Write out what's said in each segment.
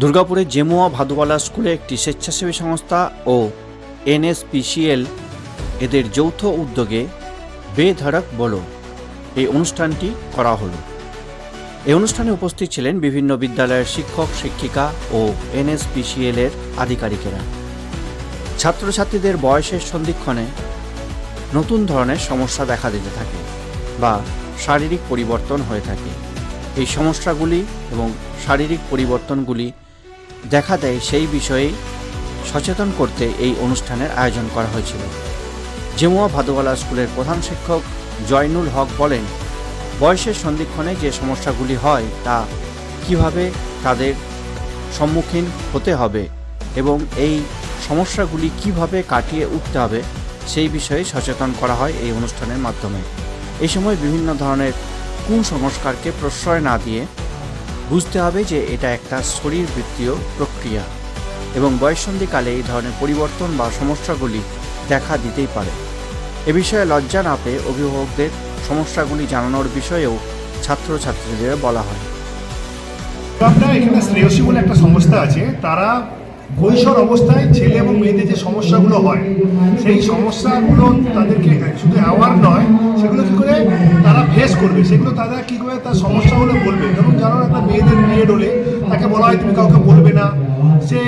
দুর্গাপুরের জেমুয়া ভাদুয়ালা স্কুলে একটি স্বেচ্ছাসেবী সংস্থা ও এনএসপিসিএল এদের যৌথ উদ্যোগে বেধড়ক বলো। এই অনুষ্ঠানটি করা হলো। এই অনুষ্ঠানে উপস্থিত ছিলেন বিভিন্ন বিদ্যালয়ের শিক্ষক, শিক্ষিকা ও এনএসপিসিএল এর আধিকারিকেরা। ছাত্রছাত্রীদের বয়সের সন্ধিক্ষণে নতুন ধরনের সমস্যা দেখা দিতে থাকে বা শারীরিক পরিবর্তন হয়ে থাকে। এই সমস্যাগুলি এবং শারীরিক পরিবর্তনগুলি দেখা দেয় সেই বিষয়ে সচেতন করতে এই অনুষ্ঠানের আয়োজন করা হয়েছিল। জেমুয়া ভাদুয়ালা স্কুলের প্রধান শিক্ষক জয়নুল হক বলেন, বয়সের সন্ধিক্ষণে যে সমস্যাগুলি হয় তা কীভাবে তাদের সম্মুখীন হতে হবে এবং এই সমস্যাগুলি কীভাবে কাটিয়ে উঠতে হবে সেই বিষয়ে সচেতন করা হয় এই অনুষ্ঠানের মাধ্যমে। এই সময় বিভিন্ন ধরনের কুসংস্কারকে প্রশ্রয় না দিয়ে বুঝতে হবে যে এটা একটা শরীরবৃত্তীয় প্রক্রিয়া এবং বয়ঃসন্ধিকালে এই ধরনের পরিবর্তন বা সমস্যাগুলি দেখা দিতেই পারে। এ বিষয়ে লজ্জা না পেয়ে অভিভাবকদের সমস্যাগুলি জানানোর বিষয়েও ছাত্রছাত্রীদের বলা হয়। এখানে শ্রেয়সী বলে একটা সংস্থা আছে। তারা কৈশোর অবস্থায় ছেলে এবং মেয়েদের যে সমস্যাগুলো হয়, সেই সমস্যাগুলো তাদেরকে শুধু অ্যাওয়ার নয়, সেগুলো কী করে তারা ফেস করবে? সেগুলো তারা কী করে তার সমস্যাগুলো বলবে? মেয়েদের নিয়ে ডোলে, তাকে বলা হয় তুমি কাউকে বলবে না। সে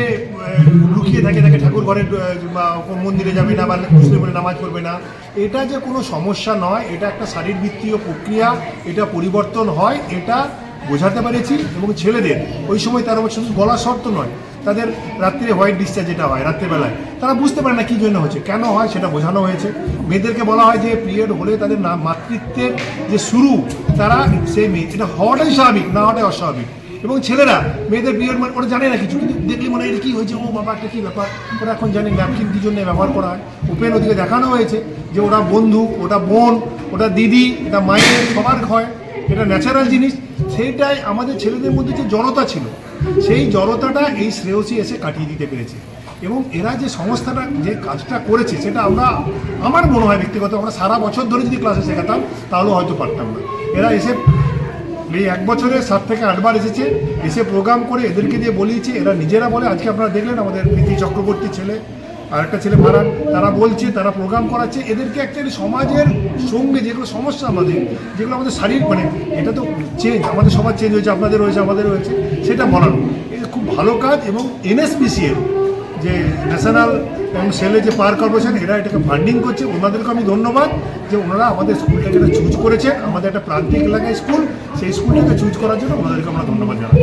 লুকিয়ে থাকে, তাকে ঠাকুর ঘরে বা মন্দিরে যাবে না, বা মুসলিম বলে নামাজ পড়বে না। এটা যে কোনো সমস্যা নয়, এটা একটা শারীরবৃত্তীয় প্রক্রিয়া, এটা পরিবর্তন হয়, এটা বোঝাতে পেরেছি। এবং ছেলেদের, ওই সময় তারা শুধু গলা শর্ত নয় তাদের রাত্রে হোয়াইট ডিসচার্জ যেটা হয়, রাত্রেবেলায়, তারা বুঝতে পারে না কী জন্য হচ্ছে কেন হয় সেটা বোঝানো হয়েছে। মেয়েদেরকে বলা হয় যে পিরিয়ড হলে তাদের না মাতৃত্বের যে শুরু, তারা সেই মেয়ে, এটা হওয়াটাই স্বাভাবিক, না হওয়াটাই অস্বাভাবিক। এবং ছেলেরা, মেয়েদের পিরিয়ড মানে ওরা জানে না কিছু, কিন্তু দেখলে মনে হয় কী হয়েছে, ও বাবা একটা কী ব্যাপার? ওরা এখন জানে ন্যাপকিন কী জন্য ব্যবহার করা হয়। ওপেন ওদিকে দেখানো হয়েছে যে ওরা বন্ধু, ওটা বোন, ওটা দিদি, এটা মায়ের, সবার হয়। এটা ন্যাচারাল জিনিস, সেইটাই আমাদের ছেলেদের মধ্যে যে জড়তা ছিল, সেই জড়তাটা এই শ্রেয়সী এসে কাটিয়ে দিতে পেরেছে। এবং এরা যে সংস্থাটা, যে কাজটা করেছে, সেটা আমরা, আমার মনে হয় ব্যক্তিগত, আমরা সারা বছর ধরে যদি ক্লাসে শেখাতাম তাহলেও হয়তো পারতাম না। এরা এসে, এই এক বছরে সাত থেকে আটবার এসেছে, এসে প্রোগ্রাম করে এদেরকে দিয়ে বলিয়েছে, এরা নিজেরা বলে, আজকে আপনারা দেখলেন আমাদের প্রীতি চক্রবর্তী ছেলে আর একটা ছেলে ভাড়ান তারা বলছে, তারা প্রোগ্রাম করাচ্ছে। এদেরকে অ্যাকচুয়ালি সমাজের সঙ্গে যেগুলো সমস্যা আমাদের, যেগুলো আমাদের শারীরিক মানে এটা তো চেঞ্জ আমাদের সমাজ চেঞ্জ হয়েছে, আপনাদের হয়েছে, আমাদের হয়েছে, সেটা বলানো খুব ভালো কাজ এবং এনএসপিসিএল যে ন্যাশনাল এবং সেলে যে পার কর্পোরেশন এরা এটাকে ফান্ডিং করছে। ওনাদেরকে আমি ধন্যবাদ যে ওনারা আমাদের স্কুলটাকে এটা চুজ করেছে আমাদের একটা প্রান্তিক এলাকায় স্কুল সেই স্কুলটাকে চুজ করার জন্য ওনাদেরকে আমরা ধন্যবাদ জানাই